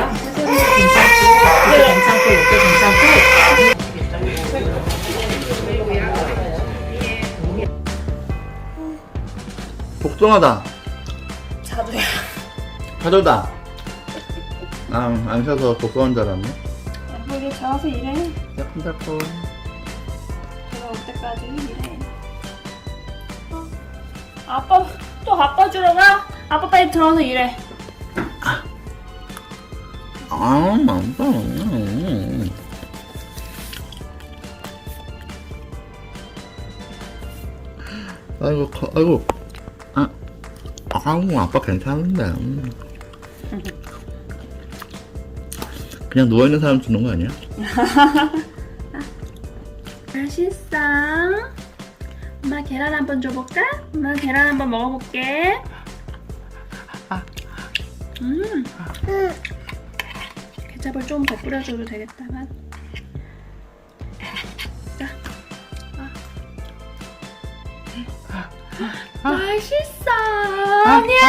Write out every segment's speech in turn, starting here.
해설이 괜찮고, 이게 괜찮고. 복숭아다. 자두야. 가져다. 아, 안 셔서 복숭아인 줄 알았네. 우리 저와서 일해. 새콤달콤. 내가 올 때까지 일해. 어? 아빠 또 아빠 주러 가? 아빠 빨리 들어와서 일해. 아, 맛있어. 음. 아이고, 커, 아이고. 아, 아우, 아빠 괜찮은데. 음. 그냥 누워있는 사람 주는 거 아니야? 맛있어. 엄마 계란 한번 줘볼까? 엄마 계란 한번 먹어볼게. 음. 케첩을 좀 더 뿌려줘도 되겠다만. 자. 아. 맛있어. 아니야.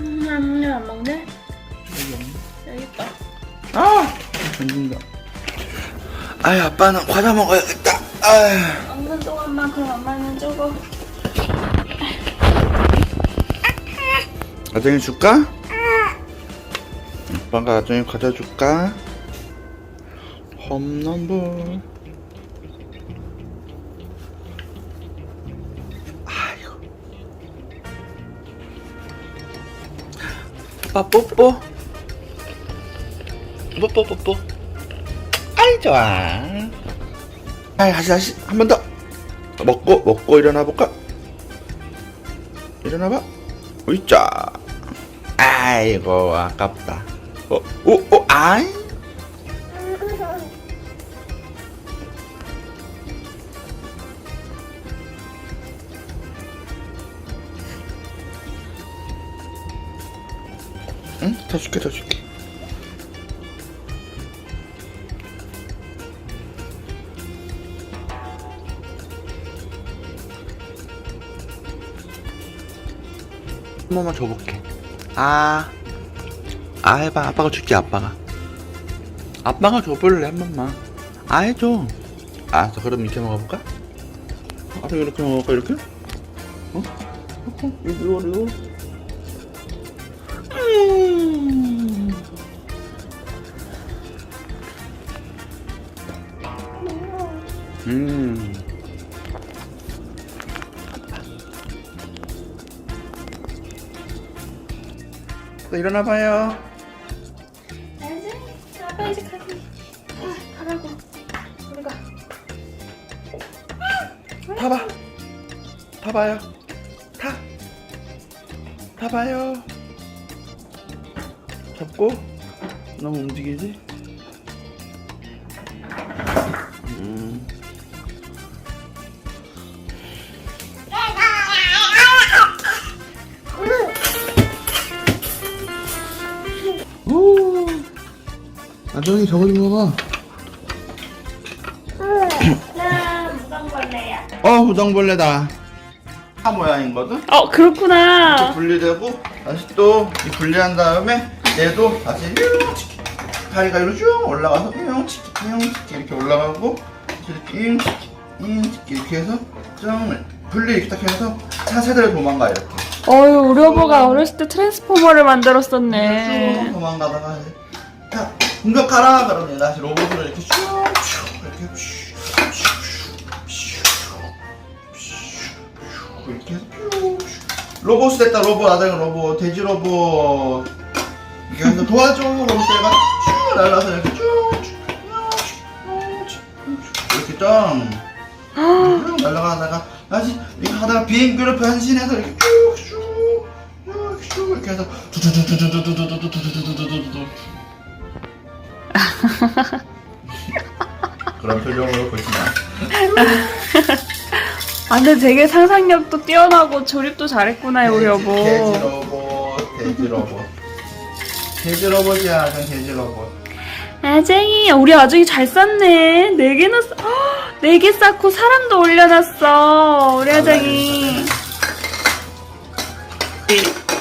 음, 아니야 안 먹네. 여기 있다. 아! 던진다. 아이, 아빠는 과자 먹어야겠다. 아이. 먹는 동안만 그럼 엄마는 조금. 나중에 줄까? 아빠가 나중에 과자 줄까? 홈런볼 아이고. 아빠 뽀뽀. 뽀뽀 뽀뽀. 아이 좋아. 아이 다시 다시. 한 번 더. 먹고 먹고 일어나 볼까? 일어나 봐. 으이짜. 아이고 아깝다 어, 오, 오, 아이? 응? 더 줄게 더 줄게. 한 번만 줘볼게. 아, 아 해봐. 아빠가 줄게, 아빠가. 아빠가 줘볼래, 한 번만. 아, 해줘. 알았어, 그럼 이렇게 먹어볼까? 아, 이렇게 먹어볼까, 이렇게? 어? 어? 이거, 이거. 음. 음. 또 일어나봐요. 이제 가기. 아, 가라고. 우리 가. 타봐. 타봐요. 타. 타봐요. 잡고. 너무 움직이지? 저거 좀 봐봐. 나 무당벌레야. 어, 우정벌레다. 파 모양이거든? 어 그렇구나. 분리되고 다시 또 이 분리한 다음에 얘도 다시 뿅치키 다리가 이리로 쭉 올라가서 뿅치키 뿅치키 이렇게 올라가고 이렇게 뿅치키 뿅치키 이렇게 해서 쭉 분리 이렇게 딱 해서 차 세대로 도망가 이렇게 어유 우리 여보가 어렸을 때 트랜스포머를 쭉 만들었었네. 도망가다가 이제 야 공격하라 그러면 다시 로봇으로 이렇게 쭉 이렇게 쭉 이렇게 해서 뿅 로봇이 됐다 로봇 아들 로봇 돼지 로봇 이렇게 해서 도와줘 얘가 쭉 날라서 이렇게 쭉쭉 이렇게 짱 날아가다가 다시 이거 하다가 비행기로 변신해서 이렇게 쭉쭉 이렇게 쭉 이렇게 해서 두두두두두두두두두두두두두두두 그런 표정으로 보지 마. 아 근데 되게 상상력도 뛰어나고 조립도 잘했구나 우리 돼지 여보. 로봇, 돼지 로봇. 돼지 로봇이야, 전 돼지 로봇. 아쟁이 우리 아쟁이 잘 쌌네. 네 개나 쌓. 네개 쌓고 사람도 올려놨어. 우리 아쟁이.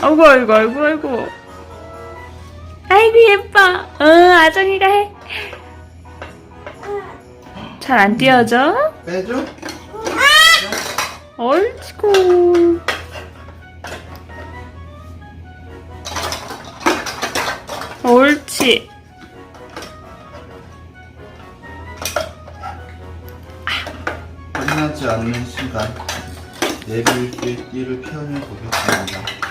아이고 아이고 아이고 아이고. 아이고 예뻐. 응 아정이가 해. 잘 안 띄어져? 빼줘? 옳지고. 옳지. 끝나지 않는 시간 내비일기를 표현해 보겠습니다.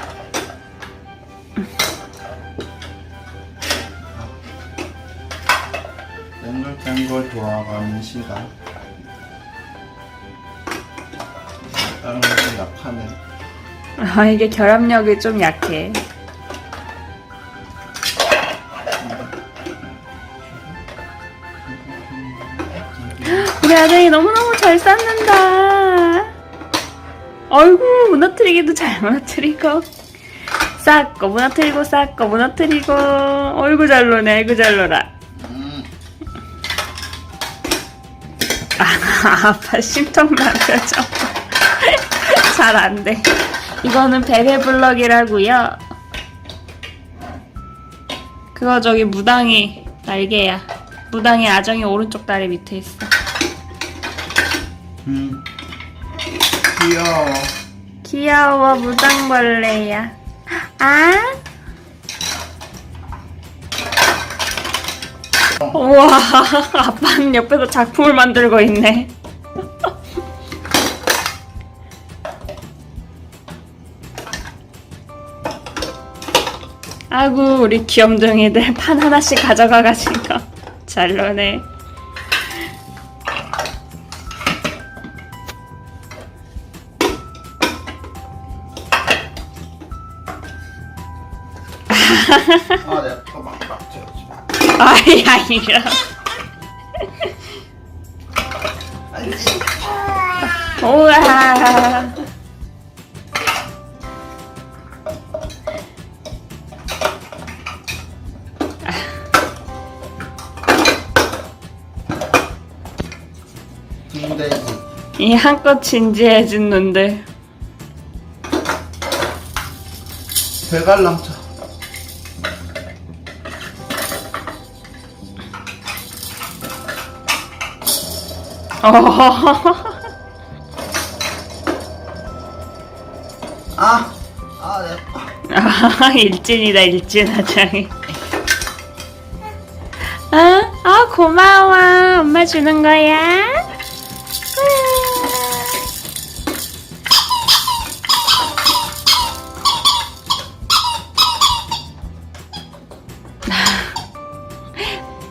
땡글땡글 돌아가는 시간 다른 것도 약하네. 아 이게 결합력이 좀 약해. 우리 아정이 너무너무 잘 쌓는다. 어이구 무너뜨리기도 잘 무너뜨리고 쌓고 무너뜨리고 쌓고 무너뜨리고 어이구 잘 노네 아이고 잘 놀아. 아, 아빠 심통난 표정. 잘 안 돼. 이거는 베레 블럭이라고요. 그거 저기 무당이 날개야. 무당이 아정이 오른쪽 다리 밑에 있어. 음. 귀여워. 귀여워 무당벌레야. 아? 우와 아빠는 옆에서 작품을 만들고 있네. 아구 우리 귀염둥이들 판 하나씩 가져가가지고 잘 노네. 아, 채웠지. 아야 이런. 우와. 이 한껏 진지해진 눈들. 배갈랑차. 어. 아, 아, 내가. 아, 일진이다, 일진 하장이. 아, 아, 고마워. 엄마 주는 거야?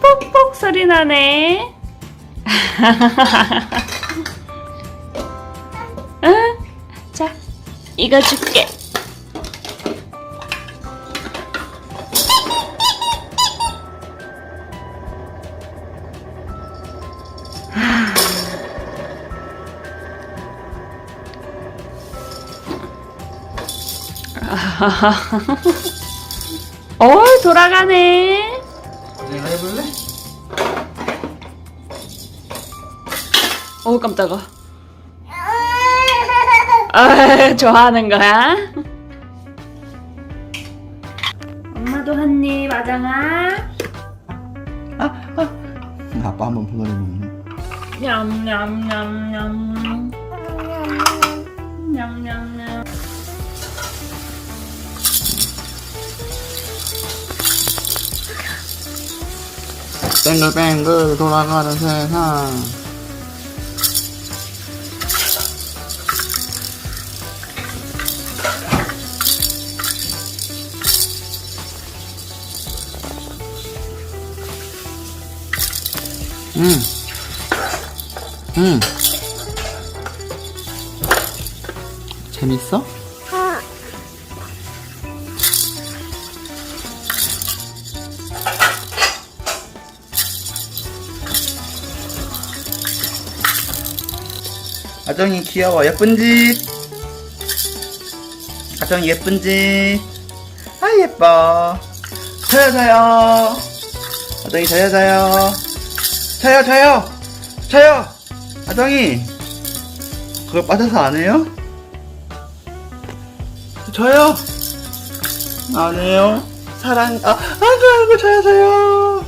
뽁뽁 소리 나네. 응? 자, 이거 줄게. 어, 돌아가네. 어, 깜짝아. 아, 좋아하는 거야? 엄마도 한 입, 아장아. 아빠 한번 불러내 먹네. 냠냠냠냠. 냠냠냠. 뱅글뱅글 돌아가는 세상. 음. 음. 재밌어? 아정이 귀여워 예쁜지? 아정이 예쁜지? 아 예뻐 저요 저요 아정이 저요 저요 저요 저요. 저요. 아정이. 그걸 빠져서 안 해요? 저요? 안 해요? 사랑 아 아이고 아이고 잘 자요